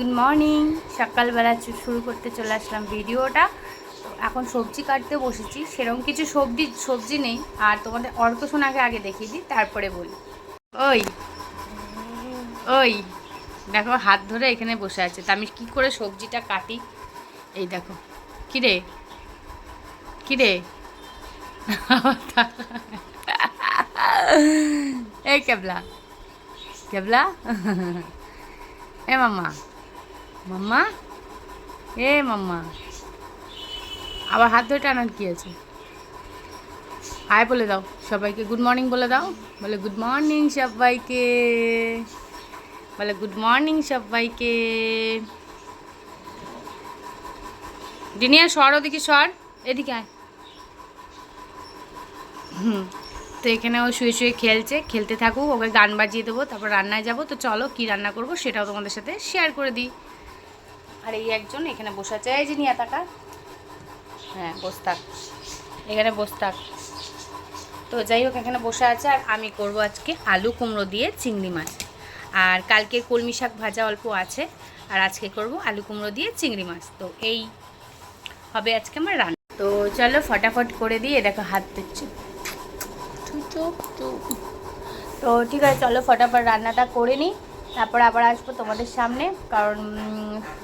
Good morning সকালবেলা শুরু করতে চলে আসলাম ভিডিওটা। এখন সবজি কাটতে বসেছি। সেরকম কিছু সবজি সবজি নেই। আর তোমাদের অর্ক সোনাকে আগে দেখিয়ে দিই, তারপরে বলি। ওই ওই, দেখো হাত ধরে এখানে বসে আছে। তা আমি কী করে সবজিটা কাটি? এই দেখো। কিরে? কিরে? এই কেবলা। কেবলা? এ মাম্মা মাম্মা? এ মাম্মা। আবার হাত ধরে টানার কি আছে? হাই বলে দাও, সবাইকে গুড মর্নিং বলে দাও। বলে গুড মর্নিং সবাইকে। বলে গুড মর্নিং সবাইকে। ডিনিয়া সর ওদিকে, সর। এদিকে আয়। হুম। তো এখানে ও শুয়ে শুয়ে খেলছে, খেলতে থাকুক, ওকে গান বাজিয়ে দেবো, তারপর রান্নায় যাব। তো চলো কি রান্না করব সেটাও তোমাদের সাথে শেয়ার করে দিই। আর এই একজন এখানে বসে আছে। যে নিয়ে টাকা। হ্যাঁ বসে থাক এখানে বসে থাক তো যাই হোক, এখানে বসে আছে আর আমি করব আজকে আলু কুমড়ো দিয়ে চিংড়ি মাছ। আর কালকে কলমি শাক ভাজা অল্প আছে, আর আজকে করব আলু কুমড়ো দিয়ে চিংড়ি মাছ। তো এই হবে আজকে আমার রান্না। তো চলো ফটাফট করে দিয়ে দেখো হাত দিচ্ছে তো ঠিক আছে, চলো ফটাফট রান্নাটা করে নিই। তারপর আবার আসব তোমাদের সামনে, কারণ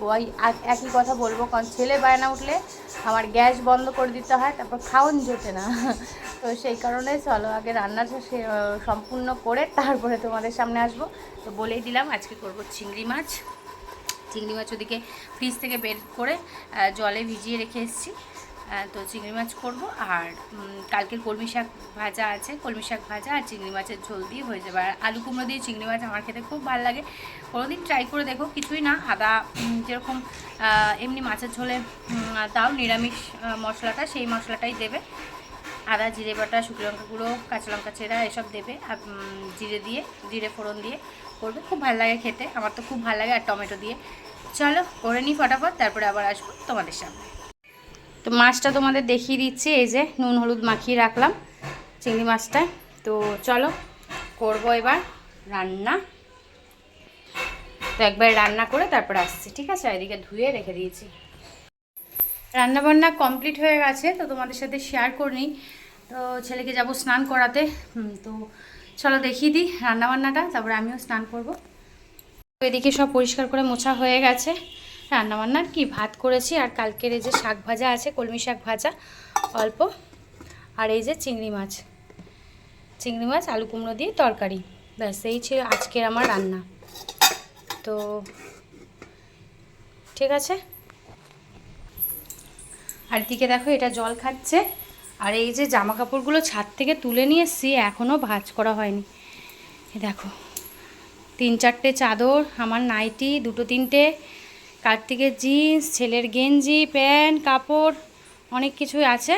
ওই এক- একই কথা বলব, কারণ ছেলে বায়না উঠলে আমার গ্যাস বন্ধ করে দিতে হয়, তারপর খাওয়ান জোটে না। তো সেই কারণে চলো আগে রান্নাটা সে সম্পূর্ণ করে তারপরে তোমাদের সামনে আসব। তো বলেই দিলাম, আজকে করব চিংড়ি মাছ। চিংড়ি মাছ ওদিকে ফ্রিজ থেকে বের করে জলে ভিজিয়ে রেখে এসেছি। তো চিংড়ি মাছ করব। আর কালকের কলমি শাক ভাজা আছে। কলমি শাক ভাজা আর চিংড়ি মাছের ঝোল দিয়ে হয়ে যাবে। আর আলু কুমড়ো দিয়ে চিংড়ি মাছ আমার খেতে খুব ভালো লাগে। কোনোদিন ট্রাই করে দেখো, কিছুই না। আদা যেরকম এমনি মাছের ঝোলে তাও নিরামিষ মশলাটা, সেই মশলাটাই দেবে। আদা, জিরে বাটা, শুকনো লঙ্কা গুঁড়ো, কাঁচা লঙ্কা চেরা, এসব দেবে। আর জিরে দিয়ে, জিরে ফোড়ন দিয়ে করবে। খুব ভালো লাগে খেতে। আমার তো খুব ভালো লাগে। আর টমেটো দিয়ে। চলো, করে নিই ফটাফট। তারপরে আবার আসব তোমাদের সামনে। তো মাছটা তোমাদের দেখিয়ে দিচ্ছি, এই যে নুন, হলুদ মাখিয়ে রাখলাম চিংড়ি মাছটা। তো চলো, করব এবার রান্না। তো একবার রান্না করে তারপর আসছি, ঠিক আছে? এদিকে ধুয়ে রেখে দিয়েছি। রান্নাবান্না কমপ্লিট হয়ে গেছে, তো তোমাদের সাথে শেয়ার করিনি। তো ছেলেকে যাব স্নান করাতে। তো চলো দেখিয়ে দিই রান্নাবান্নাটা, তারপরে আমিও স্নান করব। তো এদিকে সব পরিষ্কার করে মোছা হয়ে গেছে। রান্নাবান্নার কি ভাত করেছি আর কালকের এই যে শাক ভাজা আছে, কলমি শাক ভাজা, অল্প। আর এই যে চিংড়ি মাছ। চিংড়ি মাছ, আলু কুমড়ো দিয়ে তরকারি। ব্যাস, এই ছিল আজকের আমার রান্না। তো ঠিক আছে? আর দিকে দেখো, এটা জল খাচ্ছে। আর এই যে জামা কাপড়গুলো ছাদ থেকে তুলে নিয়ে এসছি এখনও ভাজ করা হয়নি। দেখো, তিন চারটে চাদর, আমার নাইটি, দুটো তিনটে কার্তিকের জিন্স ছেলের গেঞ্জি, প্যান্ট, কাপড়, অনেক কিছুই আছে।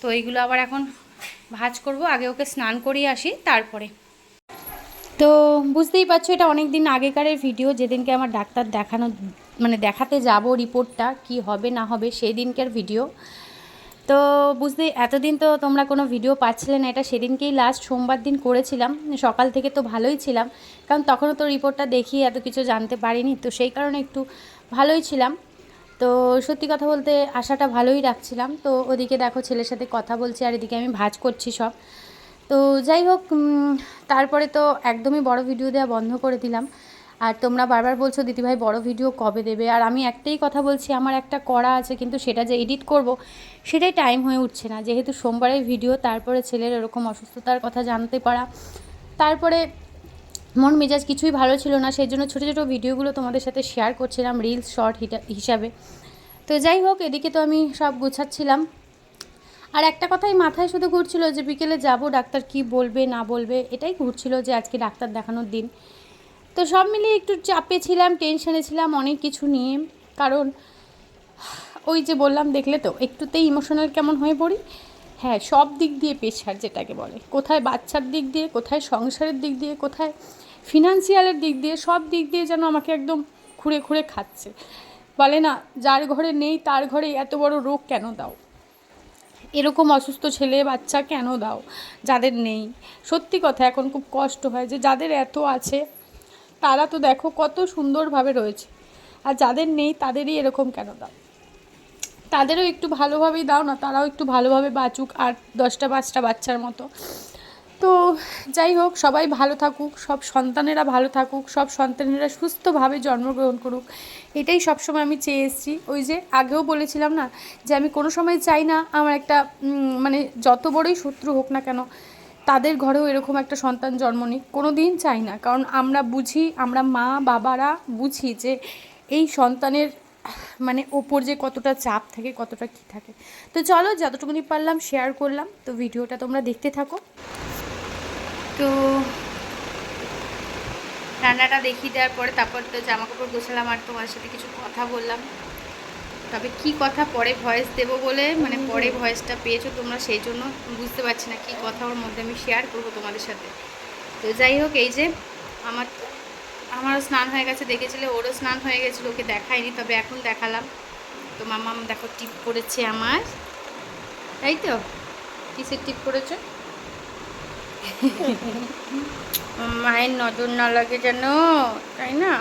তো এইগুলো আবার এখন ভাজ করব, আগে ওকে স্নান করিয়ে আসি, তারপরে। তো বুঝতেই পারছ, এটা অনেক দিন আগেকারের ভিডিও যেদিনকে আমার ডাক্তার দেখানো মানে দেখাতে যাব রিপোর্টটা কি হবে না হবে সেই দিনকার ভিডিও তো বুঝতে, এতদিন তো তোমরা কোনো ভিডিও পাচ্ছিলে না, এটা সেদিনকেই লাস্ট সোমবার দিন করেছিলাম, সকাল থেকে তো ভালোই ছিলাম, কারণ তখনও তো রিপোর্টটা দেখি, এত কিছু জানতে পারিনি, তো সেই কারণে একটু ভালোই ছিলাম। তো সত্যি কথা বলতে আশাটা ভালোই রাখছিলাম, তো ওদিকে দেখো ছেলের সাথে কথা বলছি, আর এদিকে আমি ভাজ করছি সব। তো যাই হোক তারপরে তো একদমই বড় ভিডিও দেওয়া বন্ধ করে দিলাম। আর তোমরা বারবার বলছো, দিদিভাই, বড় ভিডিও কবে দেবে? আর আমি একটাই কথা বলছি, আমার একটা করা আছে, কিন্তু সেটা যে এডিট করব, সেটাই টাইম হয়ে উঠছে না। যেহেতু সোমবারের ভিডিও তারপরে ছেলের এরকম অসুস্থতার কথা জানতে পারা। তারপরে মন মেজাজ কিছুই ভালো ছিল না, সেই জন্য ছোটো ছোটো ভিডিওগুলো তোমাদের সাথে শেয়ার করছিলাম রিলস শর্ট হিসাবে। তো যাই হোক, এদিকে তো আমি সব গুছাচ্ছিলাম। আর একটা কথাই মাথায় শুধু ঘুরছিল যে, বিকেলে যাব, ডাক্তার কি বলবে, না বলবে? এটাই ঘুরছিল যে, আজকে ডাক্তার দেখানোর দিন। তো সব মিলিয়ে একটু চাপে ছিলাম, টেনশনে ছিলাম অনেক কিছু নিয়ে। কারণ ওই যে বললাম, দেখলে তো একটুতেই ইমোশনাল কেমন হয়ে পড়ি। হ্যাঁ সব দিক দিয়ে পেশার যেটাকে বলে। কোথায় বাচ্চার দিক দিয়ে, কোথায় সংসারের দিক দিয়ে, কোথায় ফিনান্সিয়ালের দিক দিয়ে, সব দিক দিয়ে যেন আমাকে একদম খুঁড়ে খুঁড়ে খাচ্ছে। বলে না, যার ঘরে নেই, তার ঘরে এত বড় রোগ কেন দাও? এরকম অসুস্থ ছেলে, বাচ্চা কেন দাও? যাদের নেই। সত্যি কথা, এখন খুব কষ্ট হয় যে যাদের এত আছে তারা তো দেখো কত সুন্দরভাবে রয়েছে। আর যাদের নেই তাদেরই এরকম কেন দাও? তাদেরও একটু ভালোভাবেই দাও না, তারাও একটু ভালোভাবে বাঁচুক আর দশটা পাঁচটা বাচ্চার মতো। তো যাই হোক, সবাই ভালো থাকুক, সব সন্তানেরা ভালো থাকুক, সব সন্তানেরা সুস্থভাবে জন্মগ্রহণ করুক। এটাই সবসময় আমি চেয়ে এসেছি। ওই যে আগেও বলেছিলাম না যে আমি কোনো সময় চাই না আমার একটা মানে যত বড়ই শত্রু হোক না কেন তাদের ঘরেও এরকম একটা সন্তান জন্ম নিক কোনো দিন চাই না। কারণ আমরা বুঝি, আমরা মা, বাবারা বুঝি যে এই সন্তানের মানে ওপর যে কতটা চাপ থাকে, কতটা কী থাকে। তো চলো, যতটুকুনি পারলাম শেয়ার করলাম। তো ভিডিওটা তোমরা দেখতে থাকো। তো রান্নাটা দেখিয়ে দেওয়ার পরে তারপর তো জামা কাপড় গোছালাম আর তোমার সাথে কিছু কথা বললাম। তবে কি কথা পরে ভয়েস দেবো বলে মানে পরে ভয়েসটা পেয়েছ তোমরা সেই জন্য বুঝতে পারছি না কি কথা ওর মধ্যে আমি শেয়ার করব তোমাদের সাথে। তো যাই হোক, এই যে আমার, আমারও স্নান হয়ে গেছে, দেখেছিলে? ওরও স্নান হয়ে গেছিল, ওকে দেখাইনি, তবে এখন দেখালাম। তো মামা দেখো টিপ করেছে আমার। তাই তো? কিসের টিপ করেছে? মায়ের নজর না লাগে যেন, তাই না?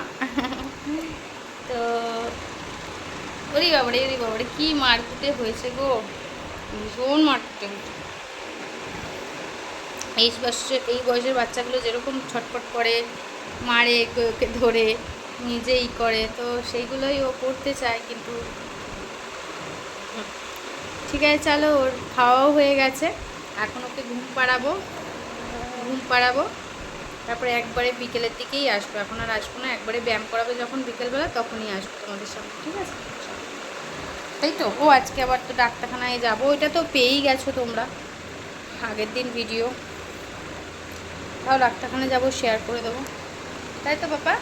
তো ওরে বাবারে ওরে বাবারে, কি মারকুটে হয়েছে গো? ভীষণ মারকুটে এই বয়সে, এই বয়সের বাচ্চাগুলো যেরকম ছটফট করে, মারে ওকে ধরে, নিজেই করে, তো সেইগুলোই ও করতে চায় কিন্তু। ঠিক আছে, চলো, ওর খাওয়াও হয়ে গেছে। এখন ওকে ঘুম পাড়াবো ঘুম পাড়াবো। তারপরে একবারে বিকেলের দিকেই আসব। এখন আর আসব না, একবারে ব্যায়াম করাবে যখন বিকেলবেলা, তখনই আসব তোমাদের সামনে, ঠিক আছে? তাই তো? ও আজকে আবার তো ডাক্তারখানায় যাব। ওইটা তো পেয়েই গেছো তোমরা। আগের দিন ভিডিও তাও ডাক্তারখানায় যাব শেয়ার করে দেবো। তাই তো বাবা?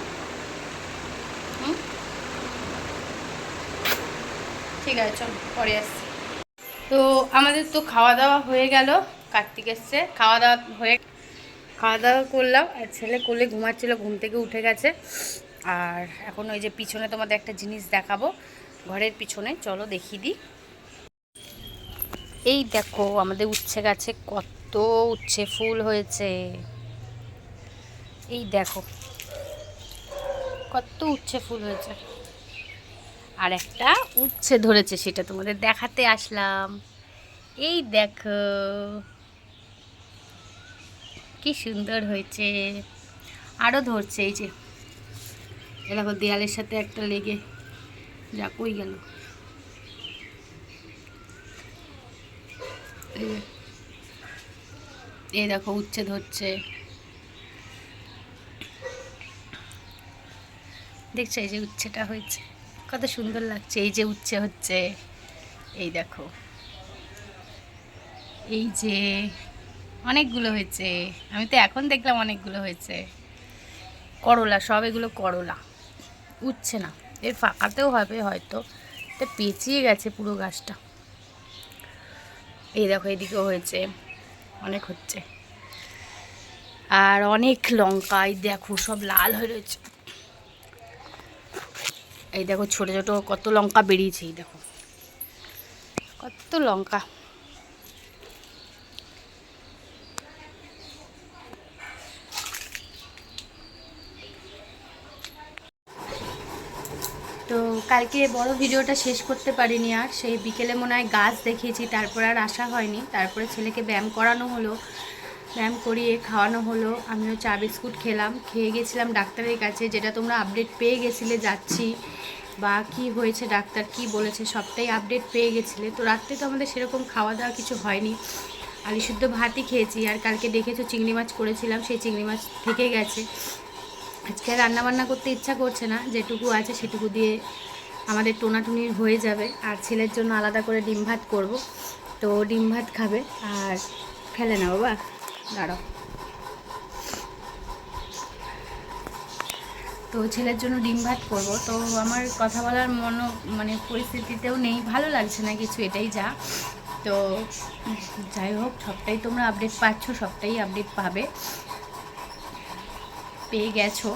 হুম? ঠিক আছে, চল, পরে আসছি। তো আমাদের তো খাওয়া দাওয়া হয়ে গেল। কার্তিক এসছে। খাওয়া দাওয়া হয়ে খাওয়া দাওয়া করলাম। আর ছেলে কোলে ঘুমাচ্ছিল, ঘুম থেকে উঠে গেছে। আর এখন ওই যে পিছনে তোমাদের একটা জিনিস দেখাবো। ঘরের পিছনে, চলো দেখিয়ে দিই এই দেখো, আমাদের উচ্ছে গাছে কত উচ্ছে ফুল হয়েছে। এই দেখো, কত উচ্ছে ফুল হয়েছে। আর একটা উচ্ছে ধরেছে সেটা তোমাদের দেখাতে আসলাম। এই দেখো, কি সুন্দর হয়েছে। আরও ধরছে, এই যে। দেখো, দেয়ালের সাথে একটা লেগে যা কই গেল এই দেখো, উচ্ছে ধরছে। দেখছ, এই যে উচ্ছেটা হয়েছে। কত সুন্দর লাগছে, এই যে উচ্ছে হচ্ছে। এই দেখো। এই যে অনেকগুলো হয়েছে। আমি তো এখন দেখলাম অনেকগুলো হয়েছে। করলা, সব এগুলো করলা। উঠছে না। এর ফাঁকাতেও হবে হয়তো। এটা পেঁচিয়ে গেছে পুরো গাছটা। এই দেখো, এদিকেও হয়েছে, অনেক হচ্ছে। আর অনেক লঙ্কা, এই দেখো, সব লাল হয়ে রয়েছে। এই দেখো, ছোট ছোট কত লঙ্কা বেরিয়েছে, এই দেখো। কত লঙ্কা। তো কালকে বড় ভিডিওটা শেষ করতে পারিনি আর। সেই বিকেলে মনে হয় গাছ দেখিয়েছি, তারপর আর আসা হয়নি। তারপরে ছেলেকে ব্যায়াম করানো হলো, ব্যায়াম করিয়ে খাওয়ানো হলো। আমিও চা বিস্কুট খেলাম, খেয়ে গেছিলাম ডাক্তারের কাছে। যেটা তোমরা আপডেট পেয়ে গেছিলে, যাচ্ছি বা কি হয়েছে, ডাক্তার কি বলেছে, সবটাই আপডেট পেয়ে গেছিলে। তো রাত্রে তো আমাদের সেরকম খাওয়া দাওয়া কিছু হয়নি। আলি শুদ্ধ ভাতই খেয়েছি আর কালকে দেখেছ চিংড়ি মাছ করেছিলাম, সেই চিংড়ি মাছ থেকে গেছে। আজকে আর রান্না বান্না করতে ইচ্ছা করছে না, যেটুকু আছে সেটুকু দিয়ে আমাদের টোনাটুনির হয়ে যাবে। আর ছেলের জন্য আলাদা করে ডিম ভাত করব, তো ডিম ভাত খাবে। আর ফেলে না বাবা, দাঁড়াও। তো ছেলের জন্য ডিম ভাত করব। তো আমার কথা বলার মনো মানে পরিস্থিতিতেও নেই, ভালো লাগছে না কিছু, এটাই যা। তো যাই হোক, সবটাই তোমরা আপডেট পাচ্ছ, সবটাই আপডেট পাবে। পেয়ে গেছো।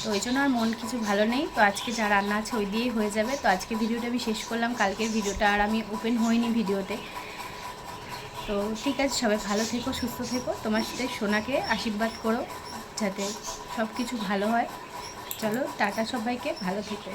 তো ওই জন্য আর মন কিছু ভালো নেই। তো আজকে যা রান্না আছে ওই দিয়েই হয়ে যাবে। তো আজকে ভিডিওটা আমি শেষ করলাম। কালকের ভিডিওটা আর আমি ওপেন হইনি ভিডিওতে। তো ঠিক আছে, সবাই ভালো থেকো, সুস্থ থেকো। তোমার সাথে সোনাকে আশীর্বাদ করো, যাতে সব কিছু ভালো হয়। চলো, টাটা সবাইকে, ভালো থেকো।